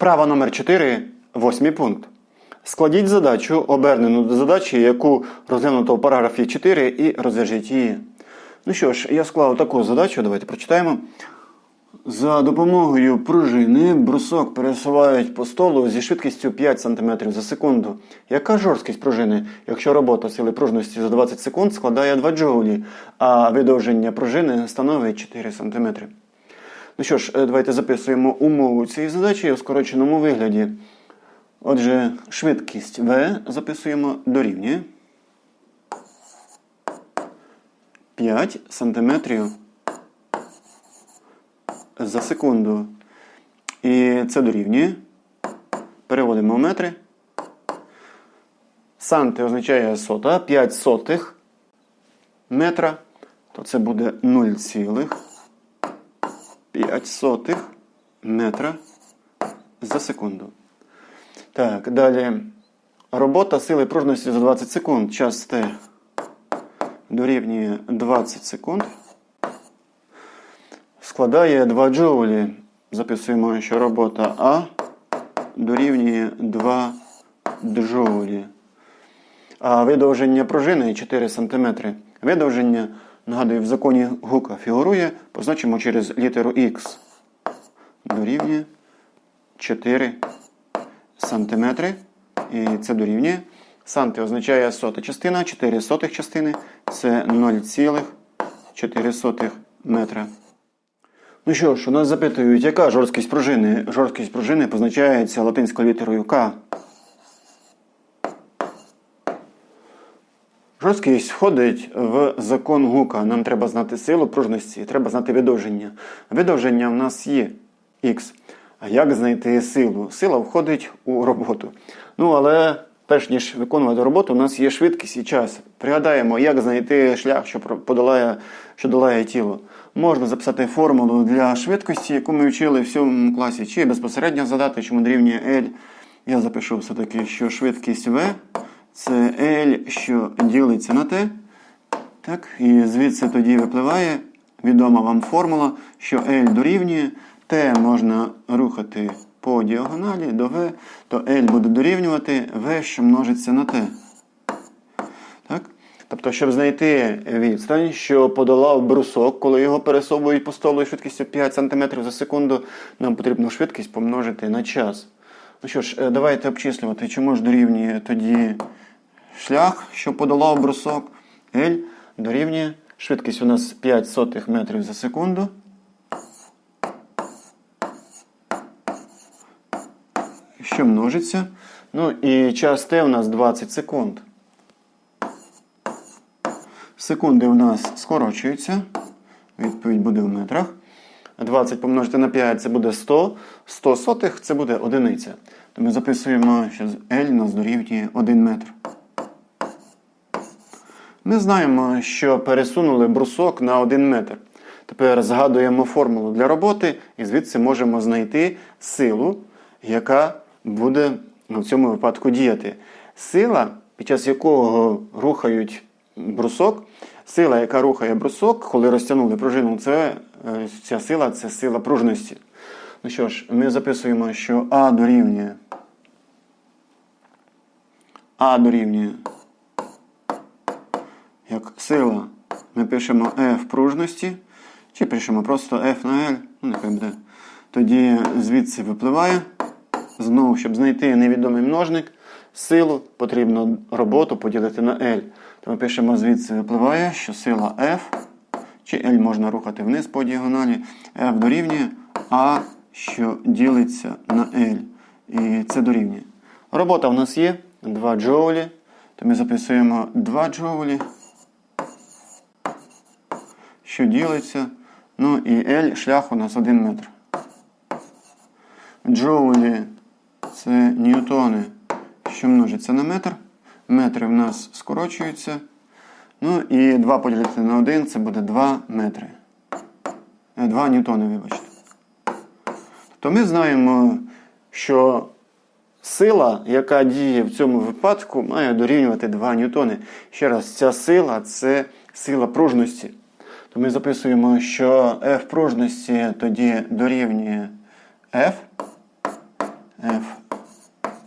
Вправа номер 4, восьмий пункт. Складіть задачу, обернену до задачі, яку розглянуто в параграфі 4, і розв'яжіть її. Ну що ж, я склав таку задачу, давайте прочитаємо. За допомогою пружини брусок пересувають по столу зі швидкістю 5 см за секунду. Яка жорсткість пружини, якщо робота сили пружності за 20 секунд складає 2 джоулі, а видовження пружини становить 4 см? Ну що ж, е, давайте записуємо умову цієї задачі у скороченому вигляді. Отже, швидкість V записуємо дорівнює 5 см за секунду. І це дорівнює. Переводимо в метри. Санти означає сота 5 сотих метра, то це буде 0. 0,05 метра за секунду. Так, далі. Робота сили пружності за 20 секунд. Час Т дорівнює 20 секунд. Складає 2 джоулі. Записуємо, що робота А дорівнює 2 джоулі. А видовження пружини 4 см. Видовження нагадую, в законі Гука фігурує, позначимо через літеру Х. Дорівнює 4 см. І це дорівнює. Санти означає сота частина, 4 сотих частини це 0,4 метра. Ну що ж, у нас запитують, яка жорсткість пружини? Жорсткість пружини позначається латинською літерою К. Жорсткість входить в закон Гука. Нам треба знати силу пружності, треба знати видовження. Видовження в нас є Х. А як знайти силу? Сила входить у роботу. Ну, але перш ніж виконувати роботу, у нас є швидкість і час. Пригадаємо, як знайти шлях, що подолає, що долає тіло. Можна записати формулу для швидкості, яку ми вчили в 7 класі, чи безпосередньо задати, чому дорівнює L. Я запишу все-таки, що швидкість V це L, що ділиться на T. Так, І звідси тоді випливає відома вам формула, що L дорівнює. T можна рухати по діагоналі до V, то L буде дорівнювати V, що множиться на T. Так? Тобто, щоб знайти відстань, що подолав брусок, коли його пересовують по столу швидкістю 5 см за секунду, нам потрібно швидкість помножити на час. Ну що ж, е, давайте обчислювати, чому ж дорівнює тоді шлях, що подолав брусок. L дорівнює. Швидкість у нас 5 сотих метрів за секунду. Що множиться. Ну і час Т у нас 20 секунд. Секунди у нас скорочуються. Відповідь буде в метрах. 20 помножити на 5 це буде 100. 100 сотих це буде одиниця. То ми записуємо, що L у нас дорівнює 1 метр. Ми знаємо, що пересунули брусок на 1 метр. Тепер згадуємо формулу для роботи і звідси можемо знайти силу, яка буде в цьому випадку діяти. Сила, під час якого рухають брусок, сила, яка рухає брусок, коли розтягнули пружину, це, е, ця сила це сила пружності. Ну що ж, ми записуємо, що А дорівнює. А дорівнює. Як сила ми пишемо F пружності, чи пишемо просто F на L, ну нехай буде. Тоді звідси випливає. Знову, щоб знайти невідомий множник, силу потрібно роботу поділити на L. То ми пишемо звідси випливає, що сила F, чи L можна рухати вниз по діагоналі, F дорівнює А, що ділиться на L. І це дорівнює. Робота в нас є 2 джоулі. То ми записуємо 2 джоулі, що ділиться. Ну і L шлях у нас 1 метр. Джоулі це ньютони, що множиться на метр. Метри в нас скорочуються. Ну і 2 поділити на 1 це буде 2 метри. 2 ньютони, вибачте. Тобто ми знаємо, що сила, яка діє в цьому випадку, має дорівнювати 2 ньютони. Ще раз, ця сила це сила пружності то ми записуємо, що F пружності тоді дорівнює F. F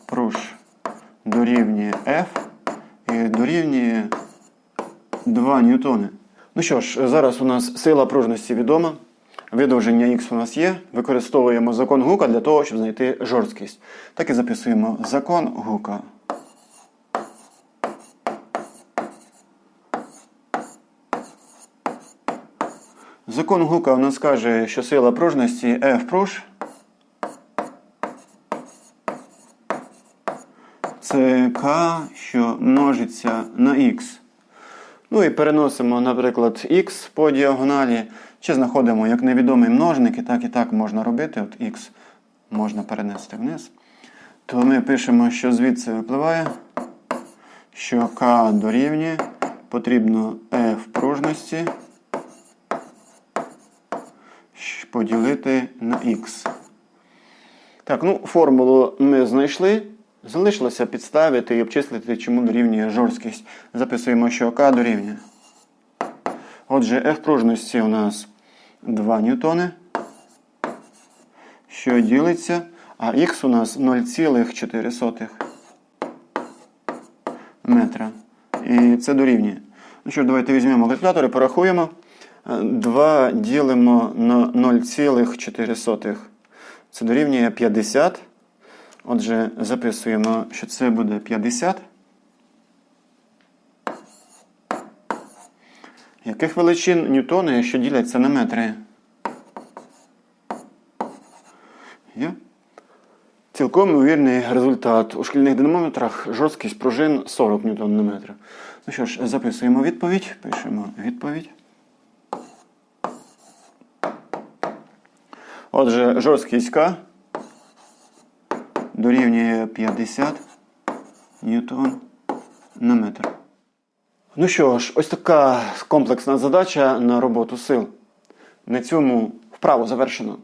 пруж дорівнює F і дорівнює 2 ньютони. Ну що ж, зараз у нас сила пружності відома. Видовження Х у нас є. Використовуємо закон Гука для того, щоб знайти жорсткість. Так і записуємо закон Гука. Закон Гука у нас каже, що сила пружності F пруж це К, що множиться на Х. Ну і переносимо, наприклад, Х по діагоналі, чи знаходимо як невідомий множник, і так і так можна робити. От Х можна перенести вниз. То ми пишемо, що звідси випливає, що К дорівнює, потрібно F пружності поділити на Х. Так, ну формулу ми знайшли. Залишилося підставити і обчислити, чому дорівнює жорсткість. Записуємо, що К дорівнює. Отже, F пружності у нас 2 ньютони, що ділиться, а Х у нас 0,4 метра. І це дорівнює. Ну що давайте візьмемо калькулятор і порахуємо. 2 ділимо на 0,4. Це дорівнює 50. Отже, записуємо, що це буде 50. Яких величин ньютони, що діляться на метри? Є? Цілком ймовірний результат. У шкільних динамометрах жорсткість пружин 40 ньютон на метр. Ну що ж, записуємо відповідь. Пишемо відповідь. Отже, жорсткість К дорівнює 50 ньютон на метр. Ну що ж, ось така комплексна задача на роботу сил. На цьому вправо завершено.